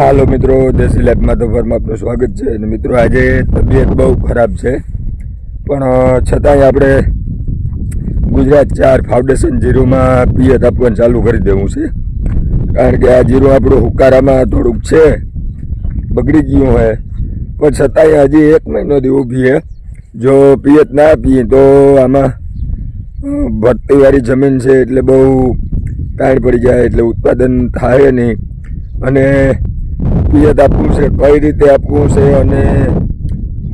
હાલો મિત્રો દેશી લાઈફમાં તો ફરમાં આપનું સ્વાગત છે. અને મિત્રો, આજે તબિયત બહુ ખરાબ છે. પણ છતાંય આપણે ગુજરાત ચાર ફાઉન્ડેશન જીરોમાં પિયત આપવાનું ચાલુ કરી દેવું છે. કારણ કે આ જીરું આપણું હુકારામાં થોડુંક છે. બગડી ગયું હોય પણ છતાંય હજી એક મહિનો ઊભી છે જો પિયત ના પીએ તો આમાં ભરતીવાળી જમીન છે એટલે બહુ તાણ પડી જાય, એટલે ઉત્પાદન થાય નહીં. અને પિયત આપવું છે, કઈ રીતે આપવું છે અને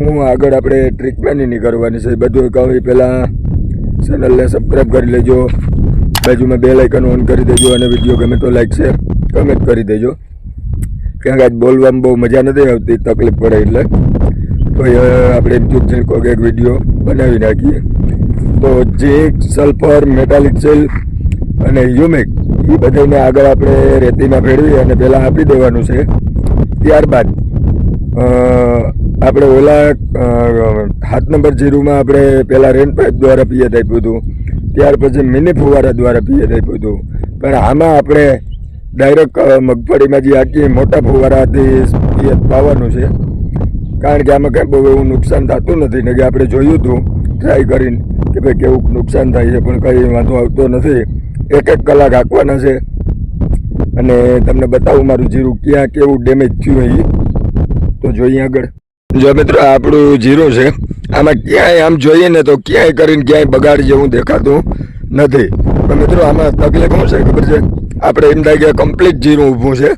હું આગળ આપણે ટ્રીટમેન્ટ નહીં કરવાની છે. બધું કહું એ પહેલાં ચેનલને સબસ્ક્રાઈબ કરી લેજો. બાજુમાં બે લાઇકન ઓન કરી દેજો અને વીડિયો ગમે તો લાઈક શેર કમેન્ટ કરી દેજો. કારણ કે આજ બોલવામાં બહુ મજા નથી આવતી, તકલીફ પડે એટલે. તો આપણે ચૂક કોઈક એક વીડિયો બનાવી નાખીએ. તો ઝીંક સલ્ફર મેટાલિક સેલ અને હ્યુમિક એ બધાને આગળ આપણે રેતીમાં ભેળવી અને પહેલાં આપી દેવાનું છે. ત્યારબાદ આપણે ઓલા સાત નંબર જીરુમાં આપણે પહેલાં રેન પાઇપ દ્વારા પિયત આપ્યું હતું. ત્યાર પછી મિની ફુવારા દ્વારા પિયત આપ્યું હતું. પણ આમાં આપણે ડાયરેક્ટ મગફળીમાં જે આખી મોટા ફુવારાથી પિયત પાવાનું છે. કારણ કે આમાં કાંઈ બહુ એવું નુકસાન થતું નથી. ને કે આપણે જોયું હતું ટ્રાય કરીને, કે ભાઈ કેવું નુકસાન થાય છે, પણ કંઈ વાંધો આવતો નથી. એક એક કલાક હાંકવાના છે. અને તમને બતાવું મારું જીરું ક્યાં કેવું ડેમેજ થયું એ. તો જોઈએ આગળ. જો મિત્રો આપણું જીરું છે. આમાં ક્યાંય આમ જોઈએ ને તો ક્યાંય કરીને ક્યાંય બગાડ જેવું દેખાતું નથી. પણ મિત્રો, આમાં તકલીફ શું છે ખબર છે? આપણે એમ થાય કે કમ્પ્લીટ જીરું ઊભું છે.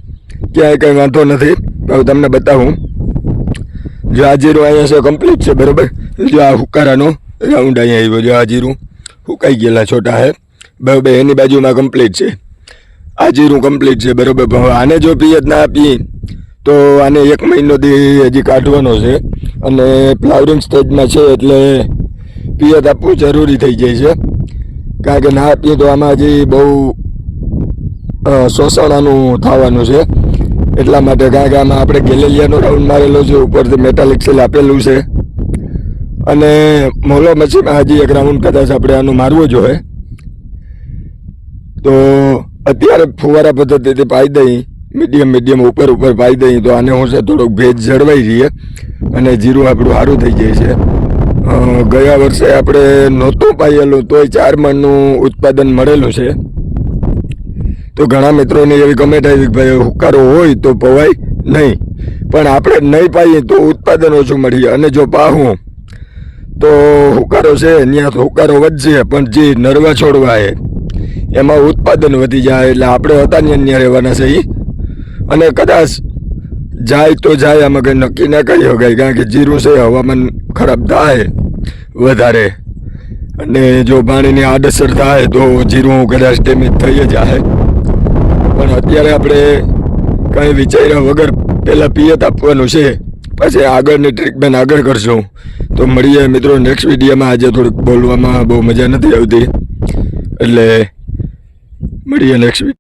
ક્યાંય કંઈ વાંધો નથી. તો હું તમને બતાવું. જો આ જીરું અહીંયા છે કમ્પ્લીટ છે, બરોબર? જો આ હુકારાનો રાઉન્ડ અહીંયા આવ્યો, જો આ જીરું હુકાઈ ગયેલા, છોટા હે. બરાબર, એની બાજુમાં કમ્પ્લીટ છે. આ કમ્પ્લીટ છે, બરાબર. હવે આને જો પિયત ના આપીએ તો આને એક મહિનો હજી કાઢવાનો છે. અને ફ્લાવરિંગ સ્ટેજમાં છે એટલે પિયત આપવું જરૂરી થઈ જાય છે. કારણ કે ના આપીએ તો આમાં હજી બહુ શોષણાનું થવાનું છે. એટલા માટે કારણ કે આમાં આપણે ગેલેલિયાનો રાઉન્ડ મારેલો છે, ઉપરથી મેટાલિક સેલ આપેલું છે. અને મોલો મચ્છીમાં હજી એક રાઉન્ડ કદાચ આપણે આનું મારવું જોઈએ તો અત્યારે ફુવારા પદ્ધતિથી પાઈ દઈ મીડિયમ મીડિયમ ઉપર ઉપર પાઈ દઈ, તો આને હું છે થોડોક ભેજ જળવાઈ રહીએ અને જીરું આપણું સારું થઈ જાય છે. ગયા વર્ષે આપણે નહોતું પાયેલું, તોય ચાર મણનું ઉત્પાદન મળેલું છે. તો ઘણા મિત્રોની એવી કમેન્ટ આવી ભાઈ, હુકારો હોય તો પવાય નહીં. પણ આપણે નહીં પાઈએ તો ઉત્પાદન ઓછું મળીએ. અને જો પાહું, તો હુકારો છે ત્યાં હુકારો વધશે, પણ જે નરવા છોડવા છે એમાં ઉત્પાદન વધી જાય એટલે આપણે હતા ને અન્ય રહેવાના છે. અને કદાચ જાય તો જાય આમાં કંઈ નક્કી ના કરી શકાય, કારણ કે જીરું છે હવામાન ખરાબ થાય વધારે. અને જો પાણીની આડઅસર થાય તો જીરું કદાચ ડેમેજ થઈ જાય. પણ અત્યારે આપણે કાંઈ વિચાર્યા વગર પહેલાં પિયત આપવાનું છે. પછી આગળની ટ્રીટમેન્ટ આગળ કરશું. તો મળીએ મિત્રો નેક્સ્ટ વિડીયોમાં આજે થોડુંક બોલવામાં બહુ મજા નથી આવતી. એટલે મળીએ નેક્સ્ટ